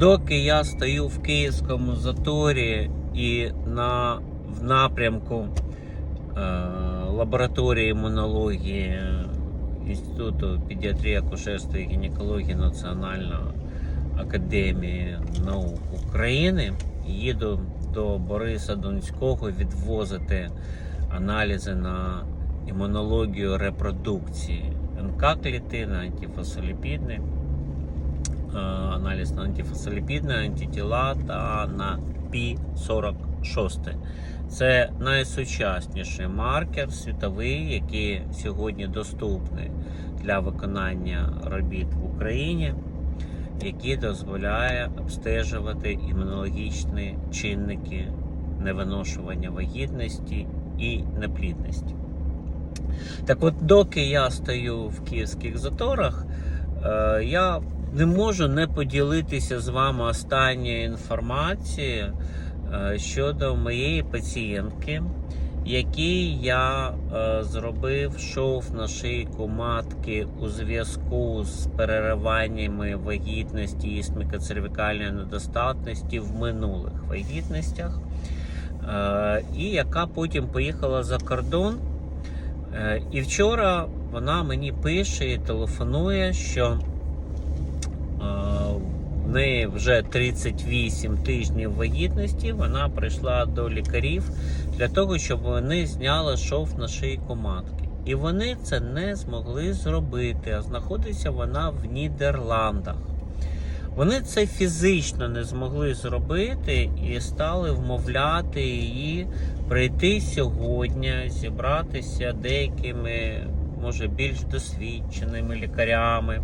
Доки я стою в київському заторі і на, в напрямку е, лабораторії імунології Інституту педіатрії, акушерства і гінекології Національної академії наук України, їду до Бориса Донського відвозити аналізи на імунологію репродукції. НК клітини, антифосфоліпідний, е, аналіз на антифосфоліпідні, антитіла та на Пі-46. Це найсучасніший маркер світовий, який сьогодні доступний для виконання робіт в Україні, який дозволяє обстежувати імунологічні чинники невиношування вагітності і неплідності. Так от, доки я стою в київських заторах, е, я не можу не поділитися з вами останньою інформацією е, щодо моєї пацієнтки, якій я е, зробив шов на шийку матки у зв'язку з перериваннями вагітності і смикоцервікальної недостатності в минулих вагітностях, е, і яка потім поїхала за кордон. І вчора вона мені пише і телефонує, що в неї вже 38 тижнів вагітності. Вона прийшла до лікарів для того, щоб вони зняли шов на шийку матки. І вони це не змогли зробити. А знаходиться вона в Нідерландах. Вони це фізично не змогли зробити і стали вмовляти її прийти сьогодні, зібратися деякими, може, більш досвідченими лікарями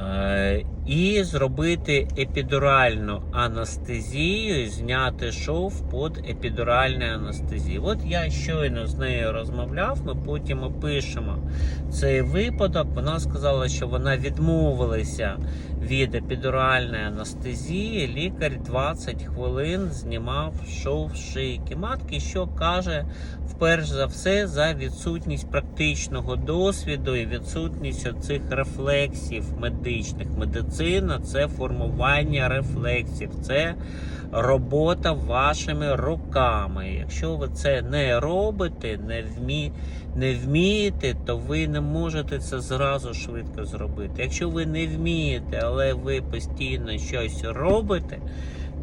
е, і зробити епідуральну анестезію, зняти шов під епідуральною анестезією. От я щойно з нею розмовляв, ми потім опишемо цей випадок. Вона сказала, що вона відмовилася від епідуральної анестезії. Лікар 20 хвилин знімав шов шийки матки, що каже, вперше за все, за відсутність практичного досвіду і відсутність цих рефлексів медичних. Медицина це формування рефлексів, це робота вашими руками. Якщо ви це не робите, не вмі... не вмієте, то ви не можете це зразу швидко зробити. Якщо ви не вмієте, але ви постійно щось робите,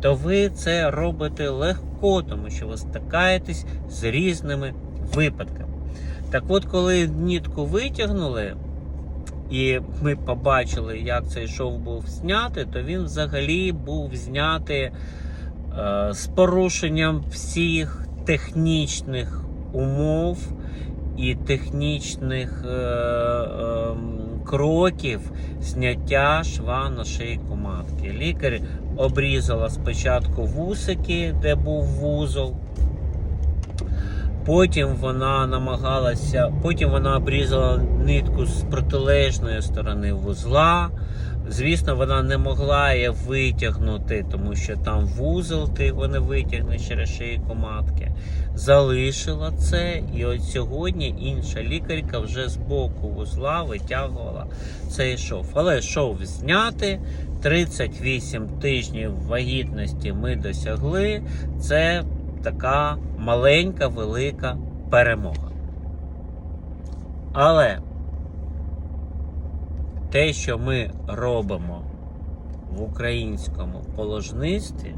то ви це робите легко, тому що ви стикаєтесь з різними випадками. Так от, коли нітку витягнули, і ми побачили, як цей шов був знятий, то він взагалі був знятий е, з порушенням всіх технічних умов і технічних е, е, кроків зняття шва на шийку матки. Лікар обрізала спочатку вусики, де був вузол. Потім вона намагалася, потім вона обрізала нитку з протилежної сторони вузла. Звісно, вона не могла її витягнути, тому що там вузол, ти його не витягнеш через шийку матки. Залишила це, і от сьогодні інша лікарка вже з боку вузла витягувала цей шов. Але шов зняти. 38 тижнів вагітності ми досягли. Це така маленька велика перемога. Але те, що ми робимо в українському положництві,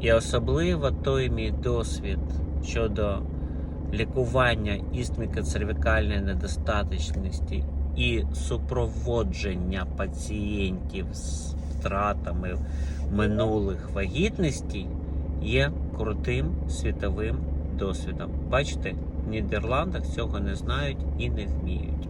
і особливо той мій досвід щодо лікування істміко-цервікальної недостаточності і супроводження пацієнтів з втратами минулих вагітностей є крутим світовим досвідом. Бачите, в Нідерландах цього не знають і не вміють.